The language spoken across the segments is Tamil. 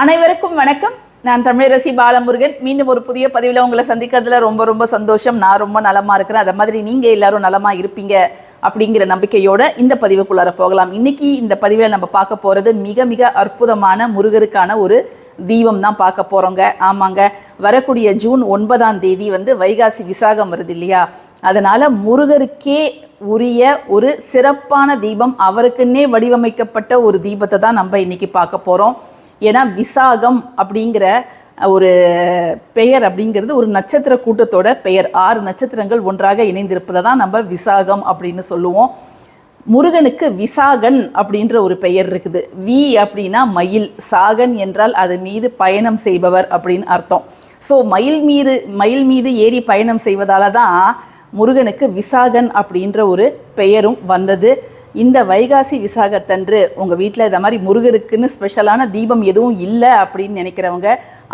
அனைவருக்கும் வணக்கம். நான் தமிழரசி பாலமுருகன். மீண்டும் ஒரு புதிய பதிவில் உங்களை சந்திக்கிறதுல ரொம்ப ரொம்ப சந்தோஷம். நான் ரொம்ப நலமா இருக்கிறேன். அதை மாதிரி நீங்கள் எல்லாரும் நலமா இருப்பீங்க அப்படிங்கிற நம்பிக்கையோட இந்த பதிவுக்குள்ளார போகலாம். இன்னைக்கு இந்த பதிவில் நம்ம பார்க்க போகிறது மிக மிக அற்புதமான முருகருக்கான ஒரு தீபம் தான் பார்க்க போகிறோங்க ஆமாங்க. வரக்கூடிய ஜூன் ஒன்பதாம் தேதி வந்து வைகாசி விசாகம் வருது இல்லையா? அதனால் முருகருக்கே உரிய ஒரு சிறப்பான தீபம் அவருக்குன்னே வடிவமைக்கப்பட்ட ஒரு தீபத்தை தான் நம்ம இன்னைக்கு பார்க்க போகிறோம் ஏன்னா விசாகம் அப்படிங்கிற ஒரு பெயர் அப்படிங்கிறது ஒரு நட்சத்திர கூட்டத்தோட பெயர். ஆறு நட்சத்திரங்கள் ஒன்றாக இணைந்திருப்பதை தான் நம்ம விசாகம் அப்படின்னு சொல்லுவோம். முருகனுக்கு விசாகன் அப்படின்ற ஒரு பெயர் இருக்குது. வி அப்படின்னா மயில். சாகன் என்றால் அது மீது பயணம் செய்பவர் அப்படின்னு அர்த்தம். ஸோ மயில் மீது மயில் மீது ஏறி பயணம் செய்வதால தான் முருகனுக்கு விசாகன் அப்படின்ற ஒரு பெயரும் வந்தது. இந்த வைகாசி விசாகத்தன்று உங்கள் வீட்டில் இந்த மாதிரி முருகருக்குன்னு ஸ்பெஷலான தீபம் எதுவும் இல்லை அப்படின்னு நினைக்கிறவங்க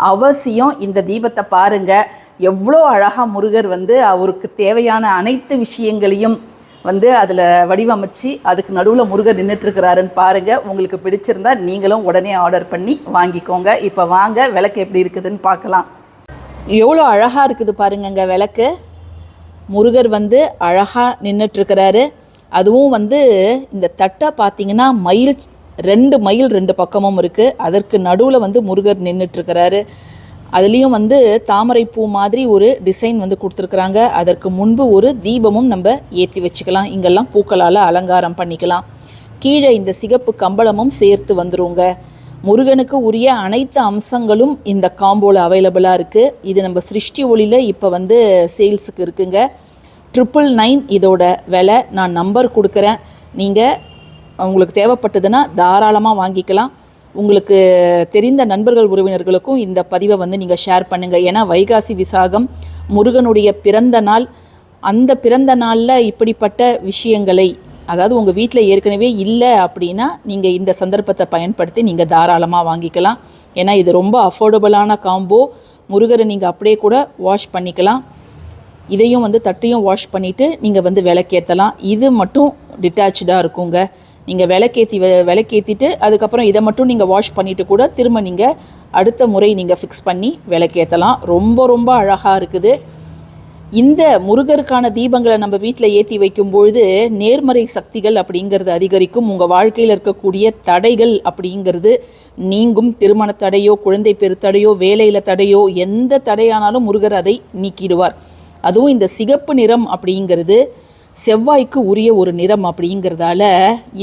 அவசியம் இந்த தீபத்தை பாருங்கள் எவ்வளோ அழகாக முருகர் வந்து அவருக்கு தேவையான அனைத்து விஷயங்களையும் வந்து அதில் வடிவமைச்சு அதுக்கு நடுவில் முருகர் நின்றுட்டுருக்கிறாருன்னு பாருங்கள் உங்களுக்கு பிடிச்சிருந்தா நீங்களும் உடனே ஆர்டர் பண்ணி வாங்கிக்கோங்க. இப்போ வாங்க விளக்கு எப்படி இருக்குதுன்னு பார்க்கலாம். எவ்வளோ அழகாக இருக்குது பாருங்கங்க விளக்கு. முருகர் வந்து அழகாக நின்றுட்டுருக்கிறாரு அதுவும் வந்து இந்த தட்டை பார்த்தீங்கன்னா மயில் ரெண்டு மயில் ரெண்டு பக்கமும் இருக்குது அதற்கு நடுவில் வந்து முருகர் நின்றுட்டுருக்கிறாரு அதுலேயும் வந்து தாமரை பூ மாதிரி ஒரு டிசைன் வந்து கொடுத்துருக்குறாங்க. அதற்கு முன்பு ஒரு தீபமும் நம்ம ஏற்றி வச்சுக்கலாம். இங்கெல்லாம் பூக்களால் அலங்காரம் பண்ணிக்கலாம். கீழே இந்த சிகப்பு கம்பளமும் சேர்த்து வந்துருங்க. முருகனுக்கு உரிய அனைத்து அம்சங்களும் இந்த காம்போவில் அவைலபிளாக இருக்குது இது நம்ம சிருஷ்டி ஒளியில் இப்போ வந்து சேல்ஸுக்கு இருக்குங்க. ட்ரிபிள் நைன் இதோட விலை நான் நம்பர் கொடுக்குறேன். நீங்கள் உங்களுக்கு தேவைப்பட்டதுன்னா தாராளமாக வாங்கிக்கலாம். உங்களுக்கு தெரிந்த நண்பர்கள் உறவினர்களுக்கும் இந்த பதிவை வந்து நீங்கள் ஷேர் பண்ணுங்கள் ஏன்னா வைகாசி விசாகம் முருகனுடைய பிறந்த நாள். அந்த பிறந்த நாளில் இப்படிப்பட்ட விஷயங்களை அதாவது உங்கள் வீட்டில் ஏற்கனவே இல்லை அப்படின்னா நீங்கள் இந்த சந்தர்ப்பத்தை பயன்படுத்தி நீங்கள் தாராளமாக வாங்கிக்கலாம். ஏன்னா இது ரொம்ப அஃபோர்டபுளான காம்போ முருகரை நீங்கள் அப்படியே கூட வாஷ் பண்ணிக்கலாம். இதையும் வந்து தட்டையும் வாஷ் பண்ணிவிட்டு நீங்கள் வந்து விளக்கேற்றலாம் இது மட்டும் டிட்டாச்சாக இருக்குங்க. நீங்கள் விளக்கேற்றி விளக்கேற்றிட்டு அதுக்கப்புறம் இதை மட்டும் நீங்கள் வாஷ் பண்ணிவிட்டு கூட திரும்ப நீங்கள் அடுத்த முறை நீங்கள் ஃபிக்ஸ் பண்ணி விளக்கேற்றலாம் ரொம்ப ரொம்ப அழகாக இருக்குது. இந்த முருகருக்கான தீபங்களை நம்ம வீட்டில் ஏற்றி வைக்கும் பொழுது நேர்மறை சக்திகள் அப்படிங்கிறது அதிகரிக்கும். உங்கள் வாழ்க்கையில் இருக்கக்கூடிய தடைகள் அப்படிங்கிறது நீங்கும். திருமண தடையோ குழந்தை பெரு தடையோ வேலையில் தடையோ எந்த தடையானாலும் முருகர் அதை நீக்கிடுவார். அதுவும் இந்த சிகப்பு நிறம் அப்படிங்கிறது செவ்வாய்க்கு உரிய ஒரு நிறம் அப்படிங்கிறதால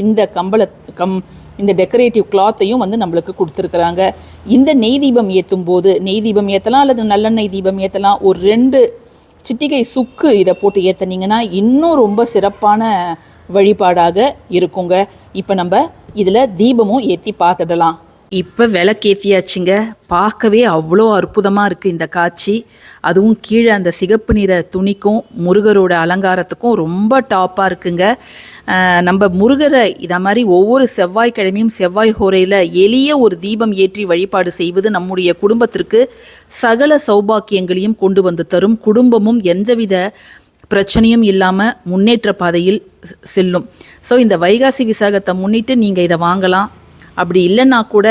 இந்த கம்பள கம் இந்த டெக்கரேட்டிவ் கிளாத்தையும் வந்து நம்மளுக்கு கொடுத்துருக்குறாங்க. இந்த நெய் தீபம் ஏற்றும் போது நெய் தீபம் ஏற்றலாம் அல்லது நல்லெண்ணெய் தீபம் ஏற்றலாம் ஒரு ரெண்டு சிட்டிகை சுக்கு இதை போட்டு ஏற்றுனீங்கன்னா இன்னும் ரொம்ப சிறப்பான வழிபாடாக இருக்குங்க. இப்போ நம்ம இதில் தீபமும் ஏற்றி பார்த்துடலாம். இப்போ விளக்கேற்றியாச்சுங்க பார்க்கவே அவ்வளோ அற்புதமாக இருக்குது இந்த காட்சி. அதுவும் கீழே அந்த சிகப்பு நிற துணிக்கும் முருகரோட அலங்காரத்துக்கும் ரொம்ப டாப்பாக இருக்குங்க. நம்ம முருகரை இதை மாதிரி ஒவ்வொரு செவ்வாய்க்கிழமையும் செவ்வாய் ஹோரையில் எளிய ஒரு தீபம் ஏற்றி வழிபாடு செய்வது நம்முடைய குடும்பத்திற்கு சகல சௌபாக்கியங்களையும் கொண்டு வந்து தரும். குடும்பமும் எந்தவித பிரச்சனையும் இல்லாமல் முன்னேற்ற பாதையில் செல்லும். ஸோ இந்த வைகாசி விசாகத்தை முன்னிட்டு நீங்கள் இதை வாங்கலாம். அப்படி இல்லைன்னா கூட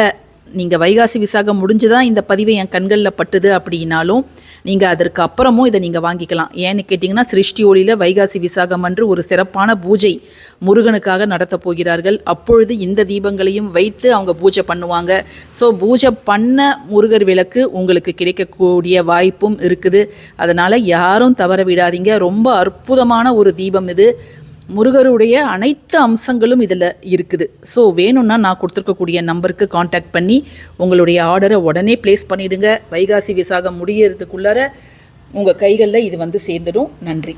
நீங்கள் வைகாசி விசாகம் முடிஞ்சு தான் இந்த பதிவை என் கண்களில் பட்டுது அப்படின்னாலும் நீங்கள் அதற்கு அப்புறமும் இதை நீங்கள் வாங்கிக்கலாம். ஏன்னு கேட்டிங்கன்னா சிருஷ்டி ஒளியில் வைகாசி விசாகம் அன்று ஒரு சிறப்பான பூஜை முருகனுக்காக நடத்தப் போகிறார்கள். அப்பொழுது இந்த தீபங்களையும் வைத்து அவங்க பூஜை பண்ணுவாங்க. ஸோ பூஜை பண்ண முருகர் விளக்கு உங்களுக்கு கிடைக்கக்கூடிய வாய்ப்பும் இருக்குது. அதனால் யாரும் தவற விடாதீங்க. ரொம்ப அற்புதமான ஒரு தீபம் இது. முருகருடைய அனைத்து அம்சங்களும் இதில் இருக்குது. ஸோ வேணும்னா நான் கொடுத்துருக்கக்கூடிய நம்பருக்கு காண்டாக்ட் பண்ணி உங்களுடைய ஆர்டரை உடனே ப்ளேஸ் பண்ணிவிடுங்க வைகாசி விசாகம் முடியறதுக்குள்ளார உங்கள் கைகளில் இது வந்து சேர்ந்துடும். நன்றி.